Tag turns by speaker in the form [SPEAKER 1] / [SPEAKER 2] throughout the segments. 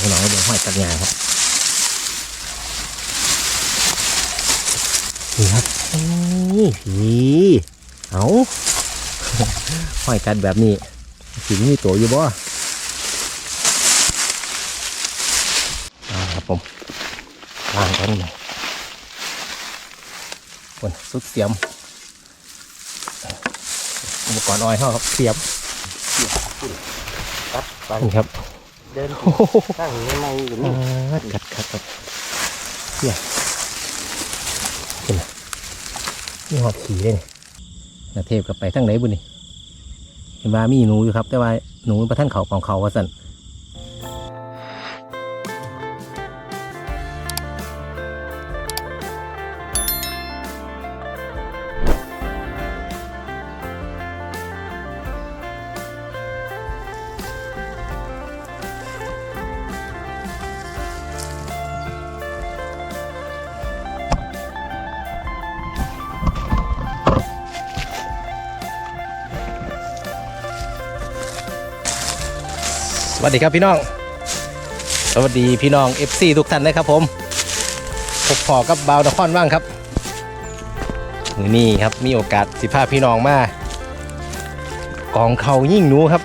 [SPEAKER 1] พี่น้องเดี๋ยวห้อยตัดงานครับนี่ครับนี่นี่เอาห้อยกันแบบนี้สิมีตัวอยู่บ่ครับผมวางกันเลยคนสุดเสียมอุปกรณ์ออยเขาครับเสียม
[SPEAKER 2] ตับ
[SPEAKER 1] นี่ครับ
[SPEAKER 2] เดิน
[SPEAKER 1] โอ้โห
[SPEAKER 2] ตั้งในในอยู่
[SPEAKER 1] อ่
[SPEAKER 2] นี่า
[SPEAKER 1] กัดกัดกัดเนี่ยเป็นไงนี่หอบขี่เลยนี่นาเทพกับไปทั้งไหนบุญนี่เห็นว่ามีหนูอยู่ครับ แต่ว่าหนูประท่านเขาของเขาว่าสั่น วัสดีครับพี่น้อง สวัสดีพี่น้อง FC ทุกท่านนะครับผมพบพอกับบาวนครว่างครับมือนี้ครับมีโอกาสสิพาพี่น้องมากองเขายิ่งหนูครับ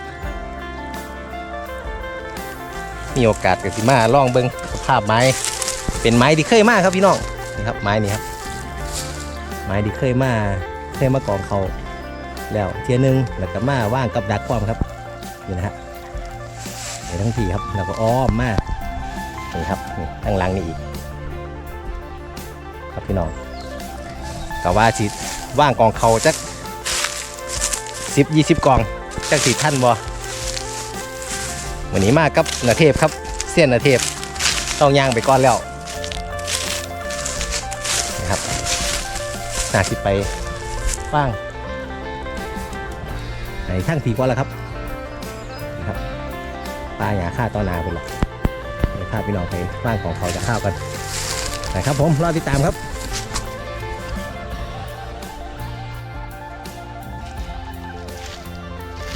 [SPEAKER 1] มีโอกาสกับสิมาล่องเบิงสภาพไม้ เป็นไม้ที่เคยมากครับพี่น้องนี่ครับไม้นี่ครับ ไม้ที่เคยมาเคยมากองเขาแล้วเทียนึงแล้วก็มาว่างกับดักความครับนี่นะฮะ ทั้งทีครับแล้วก็อ้อมมากนี่ครับนี่ข้างหลังนี่อีก ครับพี่น้องก็ว่าสิว่างกองเขาจักสิบยี่สิบกองจักสิท่านบ่วันนี้มากครับนาเทพครับ เสี้ยนนาเทพต้องย่างไปก่อนแล้วนะครับน่าสิไปว่างไหนทั้งทีก่อนแล้วครับ ปลาหยาฆ่าตอนนาเป็นหรอกเดี๋ยวพพี่น้องไปบ้านของเขาจะข้าวกันนะครับผมรอติดตามครับ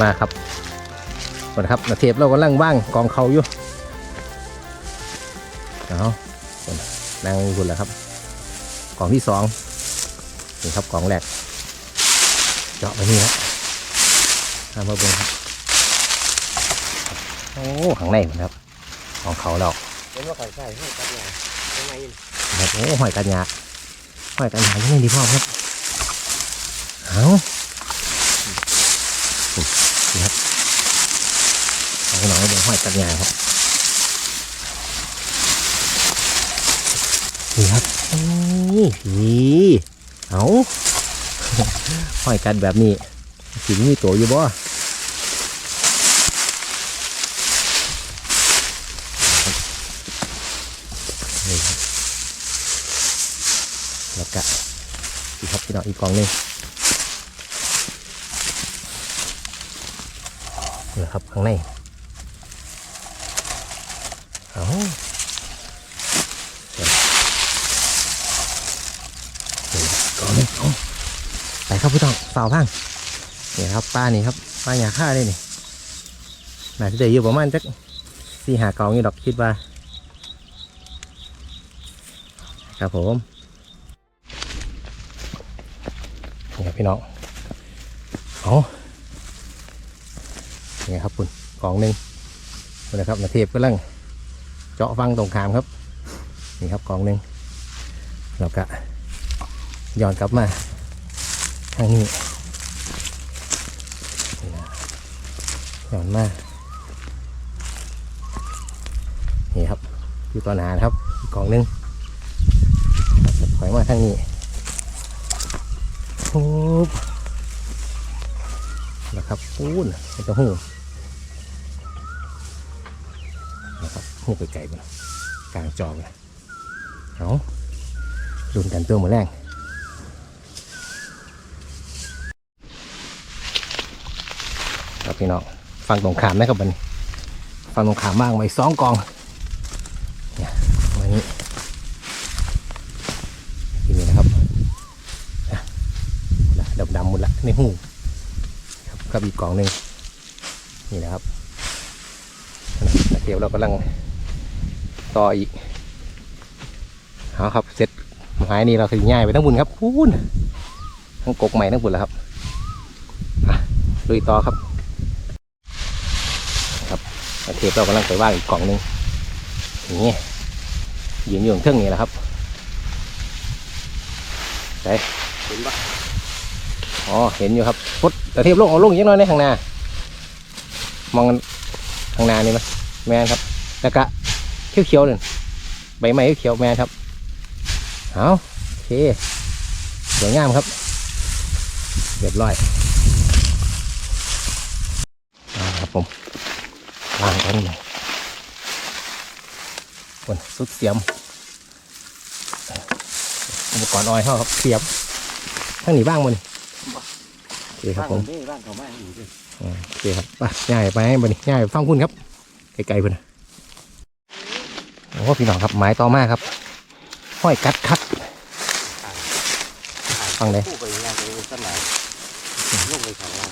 [SPEAKER 1] มาครับก่อนครับนาเทปเรากำลังว่างกองเขาอยู่เอาคนนั่งคุณแล้วครับ กองที่สองนี่ครับกองแรก เจาะไปนี่ครับทำมาเบิ่งครับ โอ้ข้างในมันครับ ของเขาเรา
[SPEAKER 2] เห็นว่าใครใช่ให้ตัดงานยังไง
[SPEAKER 1] ครับโอ้หอยกันยาหอยกันยาที่นี่ดีพ่อครับเอานี่ครับเอาหน่อยเดี๋ยวหอยกันยาครับนี่ครับนี่นี่เอาหอยกันแบบนี้สิมีตัวอยู่บ่ นี่ครับ แล้วก็อีกครับพี่น้องอีกกองนึงนี่ครับข้างในเอาก่อนเอาไปครับพี่น้องฝ่าวพังนี่ครับปลานี่ครับปลาหยาค่าเลยนี่น่าจะได้อยู่ประมาณจักสี่หากล่องนี่ดอกคิดว่า ครับผม พี่น้องเอานี่ครับคุณกล่องหนึ่งนะครับนาเทพกำลังเจาะฟังตรงขามครับนี่ครับกล่องหนึ่งเราก็ย้อนกลับมาทางนี้นย้อนมานี่ครับอยู่ตอนหานครับอีกล่องหนึ่งถอยมาทางนีุ้บนะครับปูนมันจะหูนะครับหูไปไกลไปกลางจอเลยเอาดุนกันตัวหมือแรงครับพี่น้องฟังตรงขามนะครับบันฟังตรงขามบ้างไว้สองกองเนี่ยมานี้ ที่นี่นะครับ ดำหมดละในหูครับกับอีกกล่องหนึ่งนี่นะครับเดี๋ยวเรากำลังต่ออีกเอาครับเสร็จหมายนี้เราคือง่ายไปทั้งบุญครับพูนทั้งกกใหม่ทั้งบุญแล้วครับอะลุยต่อครับครับเทปเรากำลังไปว่างอีกกล่องหนึ่งนี่ยืนอยู่ข้างเทิงนี่แหละครับไหน
[SPEAKER 2] เห็นปะ
[SPEAKER 1] อ๋อเห็นอยู่ครับพุดแต่เทียบลงเอาลงอีกยังน้อยในข้างหน้ามองกันข้างหน้านี่ไหมแมนครับแล้วก็เขียวๆนึ่งใบไม้เขียวแมนครับเอาโอเคสวยงามครับเรียบร้อยครับผมวางกันหน่อยคนสุดเสียมอุปกรณ์ออยเข้าครับเสียมทั้งหนีบ้างมัน คครับผม
[SPEAKER 2] บ้านบ้านเขาไม่ให้อยู่ดิ
[SPEAKER 1] อ่าโอเคครับไปง่ายไปให้บันนี้ง่ายไปฟังคุณครับไกลๆเพื่อนนะโอ้พี่น้องครับไม้ต่อมาครับห้อยกัดคัดฟังเลย
[SPEAKER 2] ผู้ไปงานไปสนามลงไปของเรา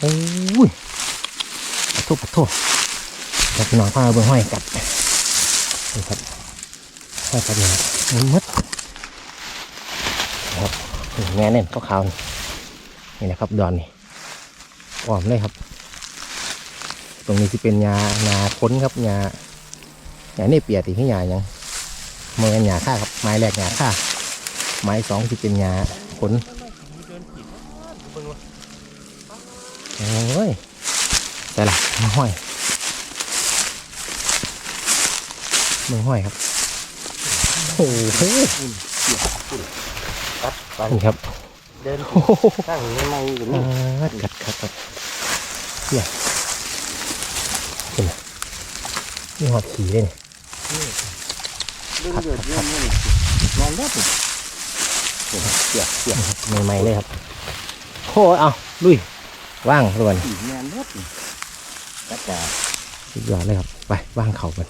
[SPEAKER 1] โอ้ยขอโทษขอโทษแล้วพี่น้องพาเบิ่งห้อยกัดนี่ครับห้อยกัดเนี่ยมันมัดครับนี่แง่เน่นขาวๆ นี่นี่นะครับดอนนี่อ่อมเลยครับ ตรงนี้ที่เป็นยายาค้นครับยายาเนี่ยเปียติที่ยาหยังเมื่อยาค่าครับไม้แรกยาค่าไม้สองที่เป็นยาค้นโอ้ยแต่ละมือห้อยมือห้อยครับโอ้โห
[SPEAKER 2] ตัดไป
[SPEAKER 1] นี่ครับ
[SPEAKER 2] เดิน
[SPEAKER 1] โอ้โห
[SPEAKER 2] ตั้งในไม้อยู่
[SPEAKER 1] อ่
[SPEAKER 2] นี่า
[SPEAKER 1] กัดกัดกัดเฮียเห็นไหมนี่หอดขี่เลยนี่
[SPEAKER 2] เดินเดือดเดินนี่นอนได้ปุ๊บ
[SPEAKER 1] เสียบเสียบใหม่ๆเลยครับโอ้ยเอาลุยว่างส่วน
[SPEAKER 2] ขี่แมนรถกระจา
[SPEAKER 1] สุดยอดเลยครับ ไปว่างเข่ากัน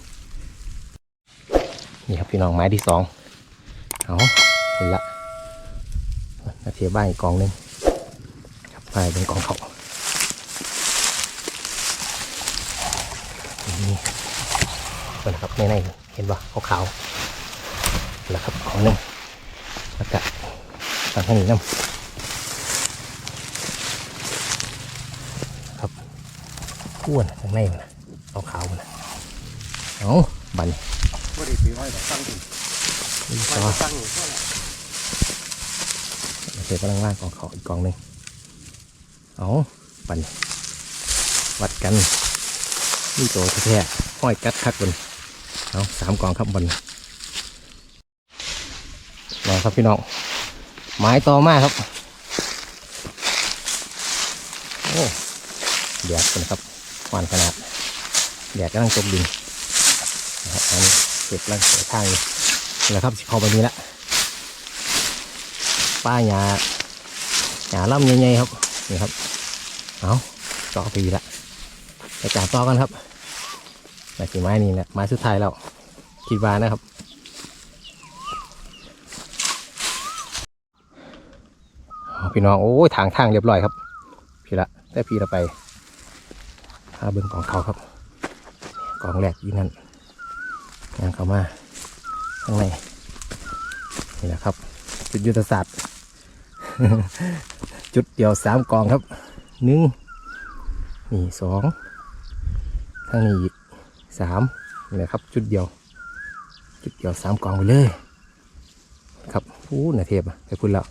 [SPEAKER 1] นี่ครับพี่น้องไม้ที่สองเอาคนละ นาทีบ้านอีกกองหนึงครับไปเป็นกองเขานี่เป็นครับในในๆเห็นปะขาวๆแล้วครับกองหนึงแล้วก็ตามข้างนี้น้ำครับอ้วนข้างในมันนะขาวๆมันนะเอาบัน
[SPEAKER 2] บ่ได้ซื้อไว้แต่ตั้งถึง
[SPEAKER 1] นี่
[SPEAKER 2] ไว้
[SPEAKER 1] ต่อ
[SPEAKER 2] ตั้ง ก็แหละ
[SPEAKER 1] โอเคกำลังล่างกองเขาอีกกองหนึ่งเอาปั่นวัดกันนี่โตแท้ๆห้อยกัดคักบนเอาสามกองครับบนลองครับพี่น้องไม้ต่อมาครับโอ้แดดเป็นครับหวานขนาดแดดกำลังตกดินนะครับอันนี้เก็บแล้วเสียทางอยู่นี่แหละครับสิเข้าไปนี้ละ ป้าหยาหยาล่ำใหญ่ๆครับนี่ครับเอาต่อปีละไปจับต่อกันครับแต่สีไม้นี่แหละไม้สุดท้ายแล้วคิดว่านะครับพี่น้องโอ้ยทางทางเรียบร้อยครับพี่ละแต่พี่ละไปพาเบิ้งกองเขาครับกองแรกอยู่นั่นงานเขามาข้างในนี่แหละครับจุดยุทธศาสตร์ จุดเดียวสามกองครับหนึ่งนี่สองทางนี้อีกสามนี่แหละครับ จุดเดียว จุดเดียวสามกองไปเลย ครับอู้นาเทพไปพุ่นแล้ว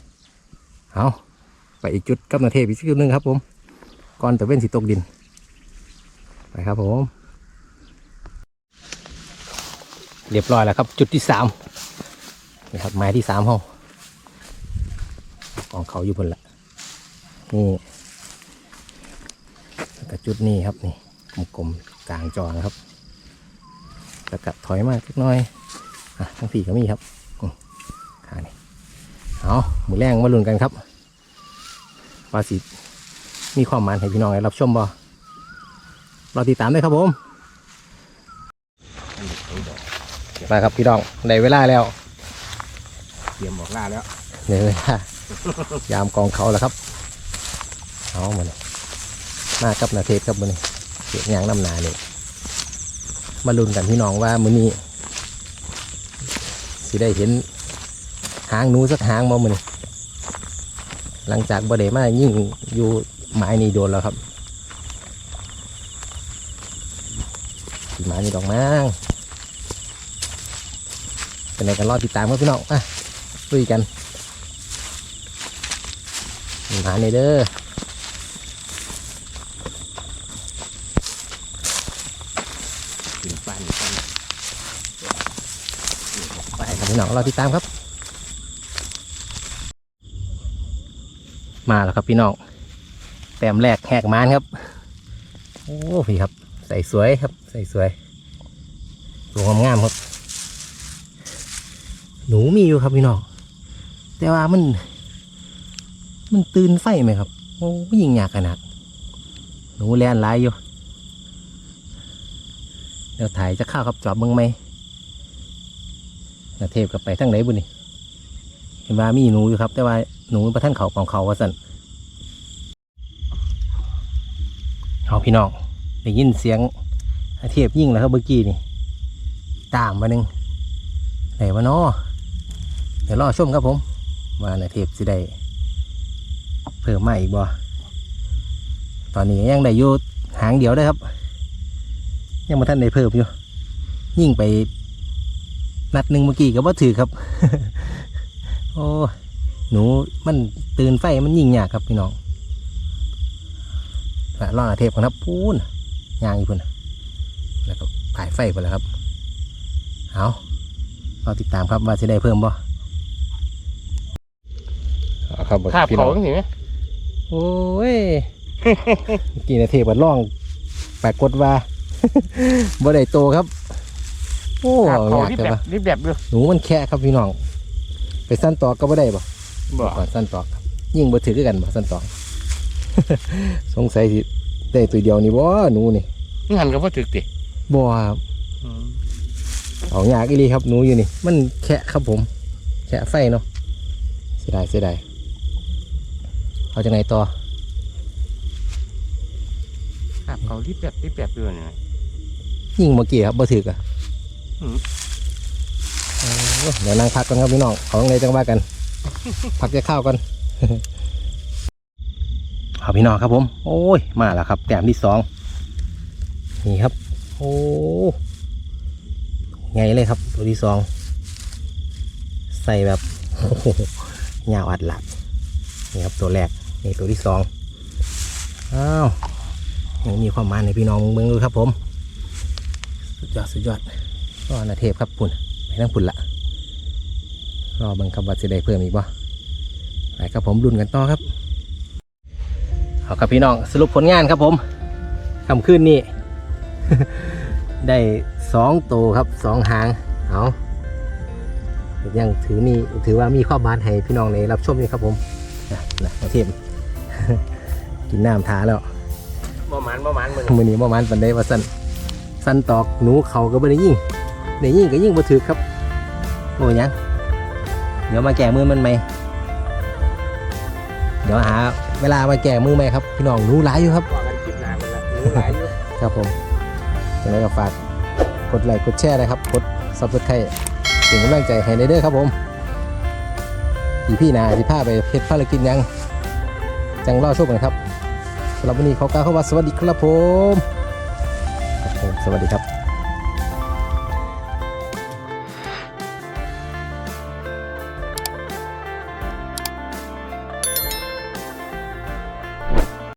[SPEAKER 1] เอาไปอีกจุดกับนาเทพอีกจุดหนึ่งครับ ผมก่อนแต่เว้นสีตกดิน ไปครับผม เรียบร้อยแล้วครับ จุดที่สามนี่ครับไม้ที่สามห้อง ของเขาอยู่บนละนี่แล้วก็จุดนี้ครับนี่กลมๆกลางจอนะครับแล้วก็ถอยมาสักหน้อยอะทั้งสี่ก็มีครับอืมขานี่เอาหมูแรงมาลุ้นกันครับว่าสิมีความหมันให้พี่น้องได้รับชมบ่เราติดตามด้วยครับผมมาครับพี่น้องได้เวลาแล้ว
[SPEAKER 2] เตรียมบอกลาแล้ว
[SPEAKER 1] เนี่ยเลยค่ะ ยามกองเขาแล้วครับเอามาเลยมากับนาเทพครับมือนี้เสียงยางน้ำหนาเลยมาลุ้นกันพี่น้องว่ามือนี้สิได้เห็นหางนูสักหางบ่มือนี่หลังจากบ่ได้มายิ่งอยู่ไม้นี่โดนแล้วครับสีไม้นี่ดอกมั้งเป็นไงกันรอติดตามครับพี่น้องอะลุยกัน มาในเด้อกินปันปันไปครับพี่น้องเรอติดตามครับ มาแล้วครับพี่น้องแต้มแรกแหกมานครับ โอ้พี่ครับ ใส่สวยครับ ใส่สวยตัวงามครับ หนูมีอยู่ครับพี่น้องแต่ว่ามัน มันตื่นไฟไหมครับ โอ้ยิงยากขนาด หนูแลนหลายอยู่ เดี๋ยวถ่ายจะเข้าวครับจอบเบิ้งไหมนาเทพกับไปทั้งไหนบุนี่เห็นว่ามีหนูอยู่ครับ แต่ว่าหนูประท่านเขาของเขาว่าสั่นเอาพี่น้องได้ยินเสียงเทียบยิ่งแล้วครับเมื่อกี้นี่ ตามมาหนึ่งไหนวะนาะเดี๋ยวรอชมครับผมว่านาเทพสิได้ เพิ่มมาอีกบ่ตอนนี้ยังได้อยู่หางเดียวได้อครับ ยังมาท่านได้เพิ่มอยู่ ยิ่งไปนัดหนึ่งเมื่อกี้ก็บ่ถือครับ โอ้หนูมันตื่นไฟมันยิ่งยากครับพี่น้องละล่องอาเทพกันครับพูนยางอีกพุ่นน่ะแล้วก็ผายไฟไปแล้วครับเอาเราติดตามครับว่าจะได้เพิ่มบ่ครับ
[SPEAKER 2] คาบเขาเห็นไหม
[SPEAKER 1] โอ้ยเมื่อกี่นาทีบัดล่องปรากฏว่าบ่ได้โตครับ โอ้
[SPEAKER 2] คาบเขา
[SPEAKER 1] ยาก
[SPEAKER 2] รีบ
[SPEAKER 1] แต่
[SPEAKER 2] แบบ
[SPEAKER 1] ว่า
[SPEAKER 2] รีบแบบด้วย
[SPEAKER 1] หนูมันแค่ครับพี่น้อง ไปสั้นตอกก็บ่ได้บ่
[SPEAKER 2] บ่
[SPEAKER 1] ก่อนสั้นตอกครับยิ่งบ่ถือคือกันบ่สั้นตอกสงสัยสิได้ตัวเดียวนี่บ่หนูนี่
[SPEAKER 2] งานก็พอถึกติ
[SPEAKER 1] บ่ครับเอายากอีหลีครับหนูอยู่นี่ มันแค่ครับผม แค่ไฟเนาะเสียดายเสียดาย เอาจังไงต่อ
[SPEAKER 2] คาบเขารีบแบบรีบแบบด้วยเนี่ย
[SPEAKER 1] ยิ่งเมื่อกี้ครับบ่ถือกอะ
[SPEAKER 2] อืม
[SPEAKER 1] เออเดี๋ยวนั่งพักกันครับพี่น้องเอาจังไงจังว่ากัน พักจะข้าวกันเอาพี่น้องครับผม โอ้ย มาแล้วครับ แต้มที่สองนี่ครับ โอ้ไงเลยครับ ตัวที่สอง ใส่แบบโอ้โหยาวอัดหลับนี่ครับตัวแรก นี่ตัวที่สองอ้าวยังมีความมายในพี่น้องเมืองดูครับผม สุดยอดสุดยอดก็นาเทพครับปุ่นไปทั้งปุ่นละรอบังคำว่าจะได้เพิ่มอีกบ่ไปครับผมรุ่นกันต่อครับเอาครับพี่น้องสรุปผลงานครับผมคำขึ้นนี่ ได้สองตัวครับสองหางเอายังถือมีถือว่ามีข้อบานให้พี่น้องในรับชมนี่ครับผมนะนะนาเทพ กินน้ำทาแล้ว
[SPEAKER 2] บ่หมันบ่หมันมึง
[SPEAKER 1] มือนี้ประมาณปันได้ว่าสั้นสั้นตอกหนูเขาก็ไม่ได้ยิ่งได้ยิ่งก็ยิ่งบ่ถือครับโอ้ยยังเดี๋ยวมาแก่มือมันไหมเดี๋ยวหาเวลามาแก่มือไหมครับ พี่น้องหนูหลายอยู่ครับ
[SPEAKER 2] ว่ากันคลิปหน้ามันละหนูหลายอยู่
[SPEAKER 1] ครับผมยังไงก็ฝากกดไลค์กดแชร์นะครับกดซับสไครต์เป็นกำลังใจให้ในเด้อครับผมอีพี่นาที่พาไปเพชรภารกิจยัง จังรอโชคกันครับสำหรับวันนี้ขอกล่าวคำว่าสวัสดีครับผม สวัสดีครับ